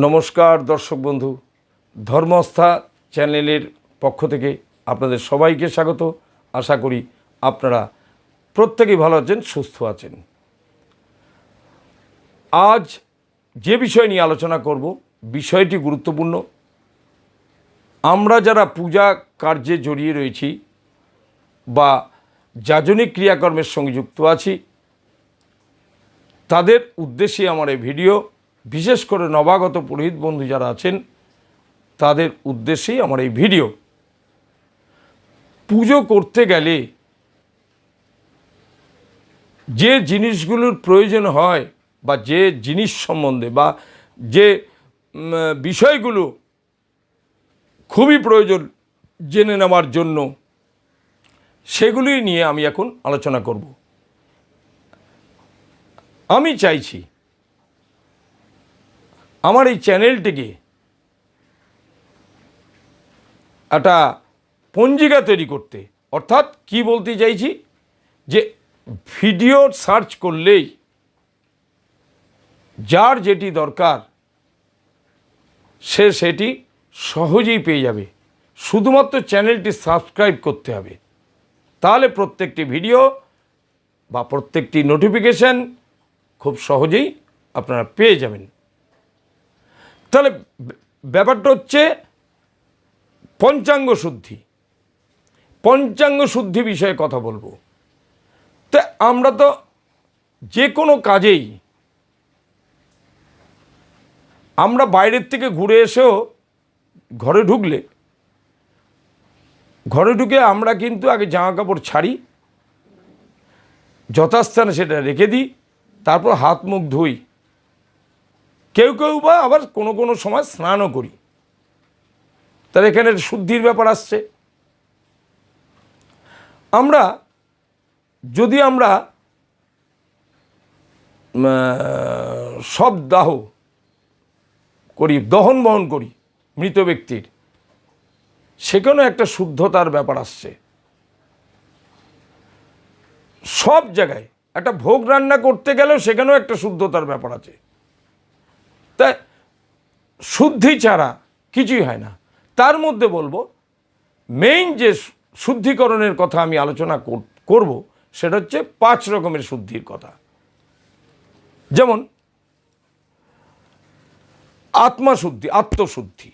নমস্কার দর্শক বন্ধু, ধর্মস্থা চ্যানেলের পক্ষ থেকে আপনাদের সবাইকে স্বাগত। আশা করি আপনারা প্রত্যেকেই ভালো আছেন, সুস্থ আছেন। আজ যে বিষয় নিয়ে আলোচনা করব, বিষয়টি গুরুত্বপূর্ণ। আমরা যারা পূজা কার্যে জড়িয়ে রয়েছি বা যাজনিক ক্রিয়াকর্মের সঙ্গে যুক্ত আছি, তাদের উদ্দেশ্যে আমার এই ভিডিও বিশেষ করে নবাগত পুরোহিত বন্ধু যারা আছেন, তাদের উদ্দেশ্যেই আমার এই ভিডিও। পুজো করতে গেলে যে জিনিসগুলোর প্রয়োজন হয় বা যে জিনিস সম্বন্ধে বা যে বিষয়গুলো খুবই প্রয়োজন জেনে নেওয়ার জন্য সেগুলি নিয়ে আমি এখন আলোচনা করব। আমি চাইছি আমার এই চ্যানেলটিকে একটা পঞ্জিকা তৈরি করতে, অর্থাৎ কি বলতে চাইছি? যে ভিডিও সার্চ করলেই যার যেটি দরকার, সে সেটি সহজেই পেয়ে যাবে। শুধুমাত্র চ্যানেলটি সাবস্ক্রাইব করতে হবে। তাহলে প্রত্যেকটি ভিডিও বা প্রত্যেকটি নোটিফিকেশান খুব সহজেই আপনারা পেয়ে যাবেন। তাহলে ব্যাপারটা হচ্ছে পঞ্চাঙ্গ শুদ্ধি। পঞ্চাঙ্গ শুদ্ধি বিষয়ে কথা বলব। তা আমরা তো যে কোনো কাজেই আমরা বাইরের থেকে ঘুরে এসেও ঘরে ঢুকলে, ঘরে ঢুকে আমরা কিন্তু আগে জামা কাপড় ছাড়ি, যথাস্থানে সেটা রেখে দিই, তারপর হাত মুখ ধুই। কেউ কেউ বা আবার কোনো কোনো সময় স্নানও করি। তার এখানে শুদ্ধির ব্যাপার আসছে। আমরা, যদি আমরা সব দাহ করি, দহন বহন করি মৃত ব্যক্তির, সেখানেও একটা শুদ্ধতার ব্যাপার আসছে। সব জায়গায় একটা ভোগ রান্না করতে গেলেও সেখানেও একটা শুদ্ধতার ব্যাপার আছে। তাই শুদ্ধি ছাড়া কিছুই হয় না। তার মধ্যে বলব মেইন যে শুদ্ধিকরণের কথা আমি আলোচনা কর- করব, সেটা হচ্ছে পাঁচ রকমের শুদ্ধির কথা। যেমন, আত্মাশুদ্ধি, আত্মশুদ্ধি।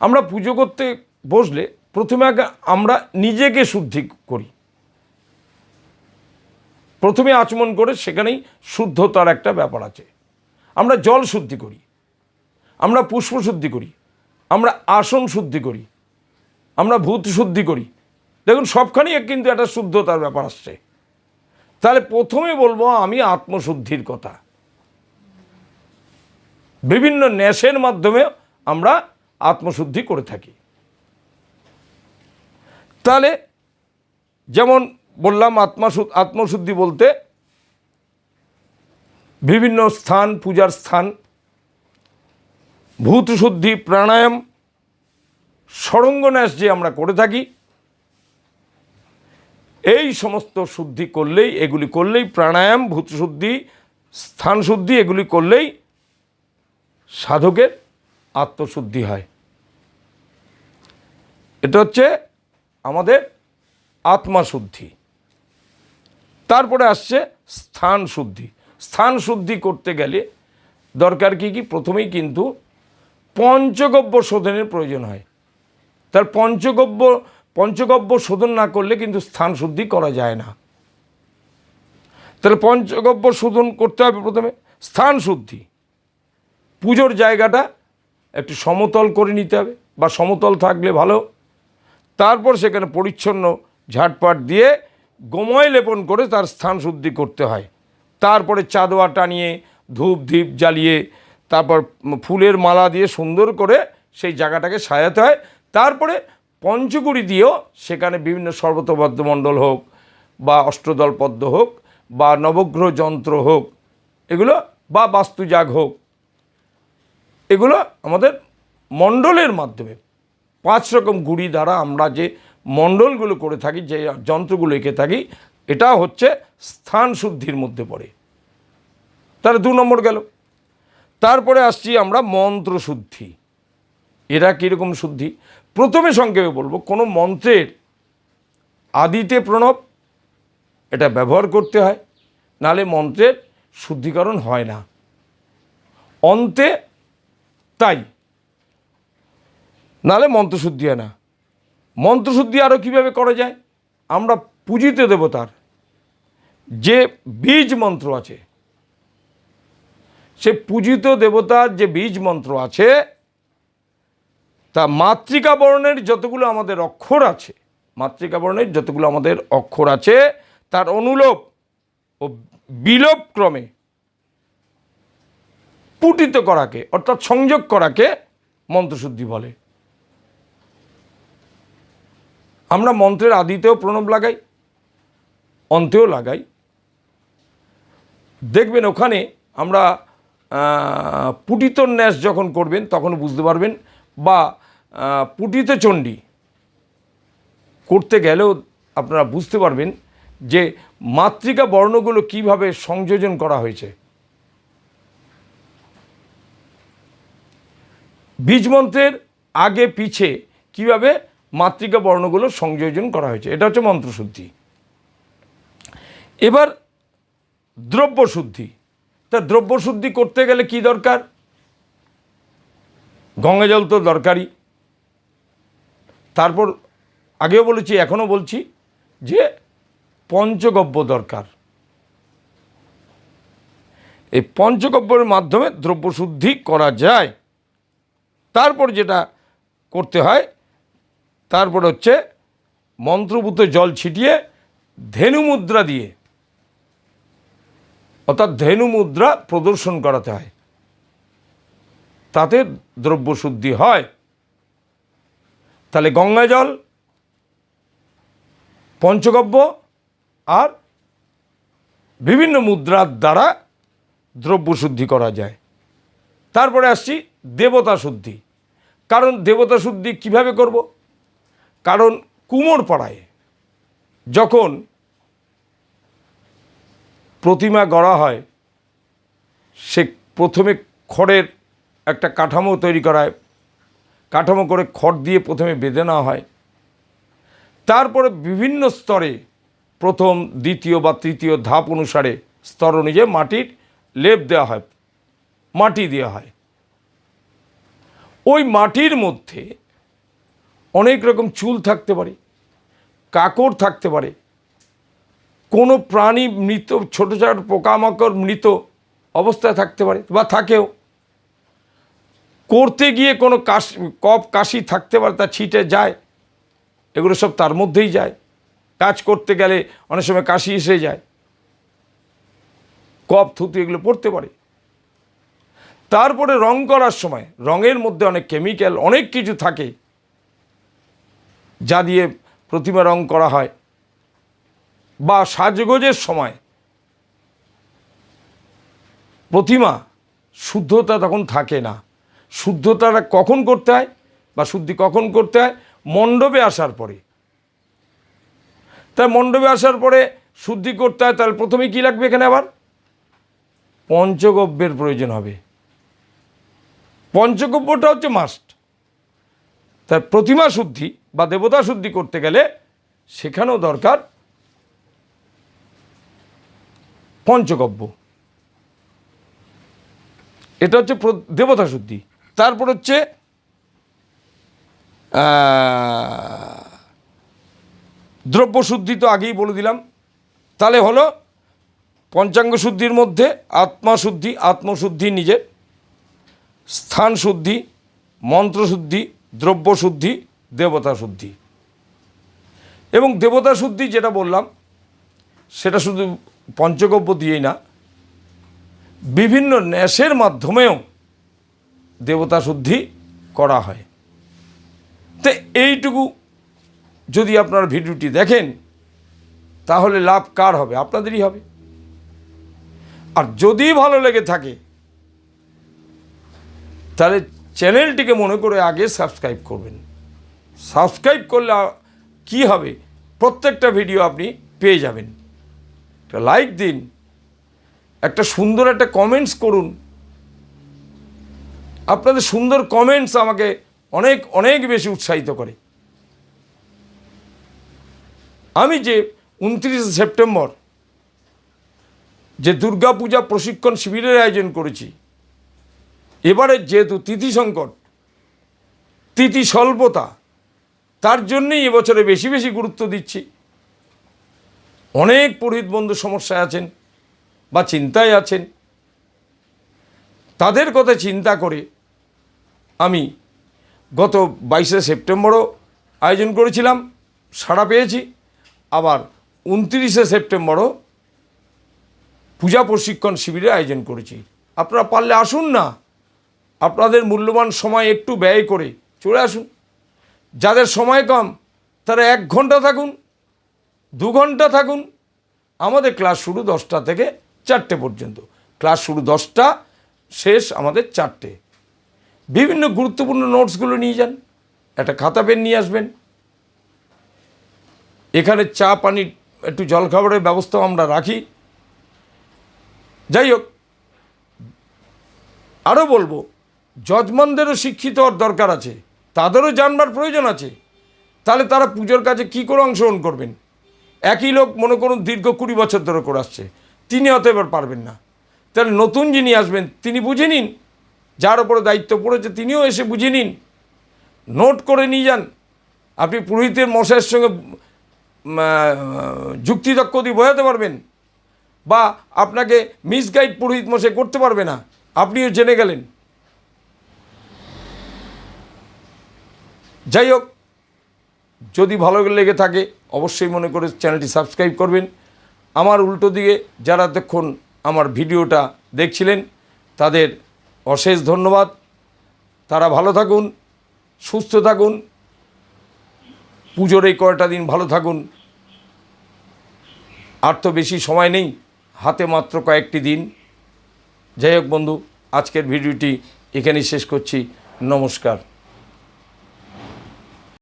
আমরা পুজো করতে বসলে প্রথমে আগে আমরা নিজেকে শুদ্ধি করি। প্রথমে আচমন করে সেখানেই শুদ্ধতার একটা ব্যাপার আছে। আমরা জল শুদ্ধি করি, আমরা পুষ্প শুদ্ধি করি, আমরা আসন শুদ্ধি করি, আমরা ভূত শুদ্ধি করি। দেখুন, সবখানেই কিন্তু একটা শুদ্ধতার ব্যাপার আসছে। তাহলে প্রথমে বলব আমি আত্মশুদ্ধির কথা। বিভিন্ন ন্যাসের মাধ্যমে আমরা আত্মশুদ্ধি করে থাকি। তাহলে যেমন বললাম আত্মাশু, আত্মশুদ্ধি বলতে বিভিন্ন স্থান, পূজার স্থান ভূত শুদ্ধি প্রাণায়াম সরঙ্গন্যাস যে আমরা করে থাকি, এই সমস্ত শুদ্ধি করলেই, এগুলি করলেই প্রাণায়াম ভূত শুদ্ধি স্থান শুদ্ধি এগুলি করলেই সাধকের আত্মশুদ্ধি হয়। এটা হচ্ছে আমাদের আত্মাশুদ্ধি। তারপরে আসছে স্থান শুদ্ধি স্থান শুদ্ধি করতে গেলে দরকার কি কি? প্রথমেই কিন্তু পঞ্চগব্য শোধনের প্রয়োজন হয়। তার পঞ্চগব্য পঞ্চগব্য শোধন না করলে কিন্তু স্থান শুদ্ধি করা যায় না। তাহলে পঞ্চগব্য শোধন করতে হবে প্রথমে, স্থান শুদ্ধি। পুজোর জায়গাটা একটু সমতল করে নিতে হবে বা সমতল থাকলে ভালো। তারপর সেখানে পরিচ্ছন্ন ঝাটপাট দিয়ে গোময় লেপন করে তার স্থান শুদ্ধি করতে হয়। তারপরে চাদোয়া টানিয়ে ধূপ ধীপ জ্বালিয়ে তারপর ফুলের মালা দিয়ে সুন্দর করে সেই জায়গাটাকে সাজাতে হয়। তারপরে পঞ্চকুড়ি দিয়েও সেখানে বিভিন্ন সর্বতবদ্ধ মণ্ডল হোক বা অষ্টদল পদ্ম হোক বা নবগ্রহ যন্ত্র হোক, এগুলো বা বাস্তুজাগ হোক, এগুলো আমাদের মণ্ডলের মাধ্যমে। পাঁচ রকম গুড়ি দ্বারা আমরা যে মণ্ডলগুলো করে থাকি, যে যন্ত্রগুলো এঁকে থাকি এটা হচ্ছে স্থান শুদ্ধির মধ্যে পড়ে। তাহলে দু নম্বর গেল। তারপরে আসছি আমরা মন্ত্র শুদ্ধি। এরা কীরকম শুদ্ধি? প্রথমে সংক্ষেপে বলব, কোনো মন্ত্রের আদিতে প্রণব, এটা ব্যবহার করতে হয় নালে মন্ত্রের শুদ্ধিকরণ হয় না। অন্তে তাই নালে মন্ত্রশুদ্ধি হয় না। মন্ত্রশুদ্ধি আরও কীভাবে করা যায়? আমরা পূজিত দেবতার যে বীজ মন্ত্র আছে, সে পূজিত দেবতার যে বীজ মন্ত্র আছে, তা মাতৃকা বর্ণের যতগুলো আমাদের অক্ষর আছে, মাতৃকা বর্ণের যতগুলো আমাদের অক্ষর আছে, তার অনুলোপ ও বিলোপ ক্রমে পুটিত করাকে, অর্থাৎ সংযোগ করাকে মন্ত্রশুদ্ধি বলে। আমরা মন্ত্রের আদিতেও প্রণব লাগাই। অন্তেও লাগাই। দেখবেন ওখানে আমরা পুটিত ন্যাস যখন করবেন, তখন বুঝতে পারবেন, বা পুটিত চণ্ডী করতে গেলেও আপনারা বুঝতে পারবেন যে মাতৃকা বর্ণগুলো কীভাবে সংযোজন করা হয়েছে। বীজমন্ত্রের আগে পিছে কীভাবে মাতৃকা বর্ণগুলো সংযোজন করা হয়েছে, এটা হচ্ছে মন্ত্রশুদ্ধি। এবার দ্রব্য শুদ্ধি তা দ্রব্য শুদ্ধি করতে গেলে কি দরকার? গঙ্গা জল তো দরকারই। তারপর আগেও বলেছি, এখনও বলছি যে পঞ্চগব্য দরকার। এই পঞ্চগব্যের মাধ্যমে দ্রব্য শুদ্ধি করা যায়। তারপর যেটা করতে হয়, তারপর হচ্ছে মন্ত্রভূত জল ছিটিয়ে ধেনু মুদ্রা দিয়ে অর্থাৎ ধেনু মুদ্রা প্রদর্শন করাতে হয়। তাতে দ্রব্য শুদ্ধি হয়। তাহলে গঙ্গা জল, পঞ্চগব্য আর বিভিন্ন মুদ্রার দ্বারা দ্রব্য শুদ্ধি করা যায়। তারপরে আসছি দেবতা শুদ্ধি। কারণ দেবতা শুদ্ধি কীভাবে করব? কারণ কুমোর পাড়ায় যখন প্রতিমা গড়া হয়, সে প্রথমে খড়ের একটা কাঠামো তৈরি করায়। কাঠামো করে খড় দিয়ে প্রথমে বেঁধে নেওয়া হয়। তারপরে বিভিন্ন স্তরে প্রথম, দ্বিতীয় বা তৃতীয় ধাপ অনুসারে স্তর অনুযায়ী মাটির লেপ দেওয়া হয়, মাটি দেওয়া হয়। ওই মাটির মধ্যে অনেক রকম চুল থাকতে পারে, কাকড় থাকতে পারে কোনো প্রাণী মৃত, ছোটো ছোটো পোকামাকড় মৃত অবস্থায় থাকতে পারে বা থাকেও। করতে গিয়ে কোনো কাশ কপ কাশি থাকতে পারে, তা ছিটে যায়, এগুলো সব তার মধ্যেই যায়। কাজ করতে গেলে অনেক সময় কাশি এসে যায়। কপ থুতু এগুলো পড়তে পারে। তারপরে রং করার সময়, রঙের মধ্যে অনেক কেমিক্যাল অনেক কিছু থাকে, যা দিয়ে প্রতিমা রং করা হয়। বা সাজগোজের সময় প্রতিমা শুদ্ধতা তখন থাকে না। শুদ্ধতাটা কখন করতে হয় বা শুদ্ধি কখন করতে হয়? মণ্ডপে আসার পরে। তাই মণ্ডপে আসার পরে শুদ্ধি করতে হয়, তাহলে প্রথমে কি লাগবে এখানে আবার? পঞ্চগব্যের প্রয়োজন হবে। পঞ্চগব্যটা হচ্ছে মাস্ট তার প্রতিমা শুদ্ধি বা দেবতা শুদ্ধি করতে গেলে সেখানেও দরকার পঞ্চগব্য। এটা হচ্ছে দেবতা শুদ্ধি। তারপর হচ্ছে দ্রব্য শুদ্ধি তো আগেই বলে দিলাম। তাহলে হলো, পঞ্চাঙ্গ শুদ্ধির মধ্যে আত্মা শুদ্ধি আত্মশুদ্ধি নিজের। স্থান শুদ্ধি, মন্ত্র শুদ্ধি, দ্রব্য শুদ্ধি, দেবতা শুদ্ধি। এবং দেবতা শুদ্ধি যেটা বললাম, সেটা শুধু পঞ্চগব্য দিয়েই না, বিভিন্ন ন্যাসের মাধ্যমেও দেবতা শুদ্ধি করা হয়। তো এইটুকু যদি আপনার ভিডিওটি দেখেন, তাহলে লাভ কার হবে? আপনাদেরই হবে। আর যদি ভালো লেগে থাকে, তাহলে চ্যানেলটিকে মনে করে আগে সাবস্ক্রাইব করবেন। সাবস্ক্রাইব করলে কি হবে? প্রত্যেকটা ভিডিও আপনি পেয়ে যাবেন। একটা লাইক দিন। একটা সুন্দর একটা কমেন্টস করুন। আপনাদের সুন্দর কমেন্টস আমাকে অনেক অনেক বেশি উৎসাহিত করে। আমি যে উনত্রিশে সেপ্টেম্বর যে দুর্গাপূজা প্রশিক্ষণ শিবিরের আয়োজন করেছি এবারে যেহেতু তিথি সংকট, তিথি স্বল্পতা, তার জন্যই এবছরে বেশি বেশি গুরুত্ব দিচ্ছি। অনেক পুরোহিত বন্ধু সমস্যায় আছেন বা চিন্তায় আছেন। তাদের কথা চিন্তা করে আমি গত বাইশে সেপ্টেম্বরও আয়োজন করেছিলাম, সাড়া পেয়েছি। আবার উনত্রিশে সেপ্টেম্বরও পূজা প্রশিক্ষণ শিবিরের আয়োজন করেছি। আপনারা পারলে আসুন না। আপনাদের মূল্যবান সময় একটু ব্যয় করে চলে আসুন। যাদের সময় কম, তারা এক ঘণ্টা থাকুন। দু ঘণ্টা থাকুন। আমাদের ক্লাস শুরু দশটা থেকে চারটে পর্যন্ত। ক্লাস শুরু দশটা, শেষ আমাদের চারটে। বিভিন্ন গুরুত্বপূর্ণ নোটসগুলো নিয়ে যান। একটা খাতা পেন নিয়ে আসবেন। এখানে চা পানি একটু জলখাবারের ব্যবস্থাও আমরা রাখি। যাই হোক আরও বলব, যজমানদেরও শিক্ষিত হওয়ার দরকার আছে। তাদেরও জানবার প্রয়োজন আছে। তাহলে তারা পুজোর কাজে কী করে অংশগ্রহণ করবেন? একই লোক, মনে করুন, দীর্ঘ কুড়ি বছর ধরে করে আসছে। তিনি হয়তো এবার পারবেন না। তাহলে নতুন যিনি আসবেন, তিনি বুঝে নিন। যার ওপরে দায়িত্ব পড়েছে, তিনিও এসে বুঝে নিন। নোট করে নিয়ে যান। আপনি পুরোহিতের মশাইয়ের সঙ্গে যুক্তিতক্ক দিয়ে বোঝাতে পারবেন। বা আপনাকে মিসগাইড পুরোহিত মশাই করতে পারবে না। আপনিও জেনে গেলেন। যাই হোক, যদি ভালো লেগে থাকে অবশ্যই মনে করে চ্যানেলটি সাবস্ক্রাইব করবেন। আমার উল্টো দিকে যারা এতক্ষণ আমার ভিডিওটা দেখছিলেন, তাদের অশেষ ধন্যবাদ। তারা ভালো থাকুন, সুস্থ থাকুন, পুজোর এই কয়টা দিন ভালো থাকুন। আর তো বেশি সময় নেই, হাতে মাত্র কয়েকটি দিন। যাই হোক বন্ধু, আজকের ভিডিওটি এখানেই শেষ করছি। নমস্কার।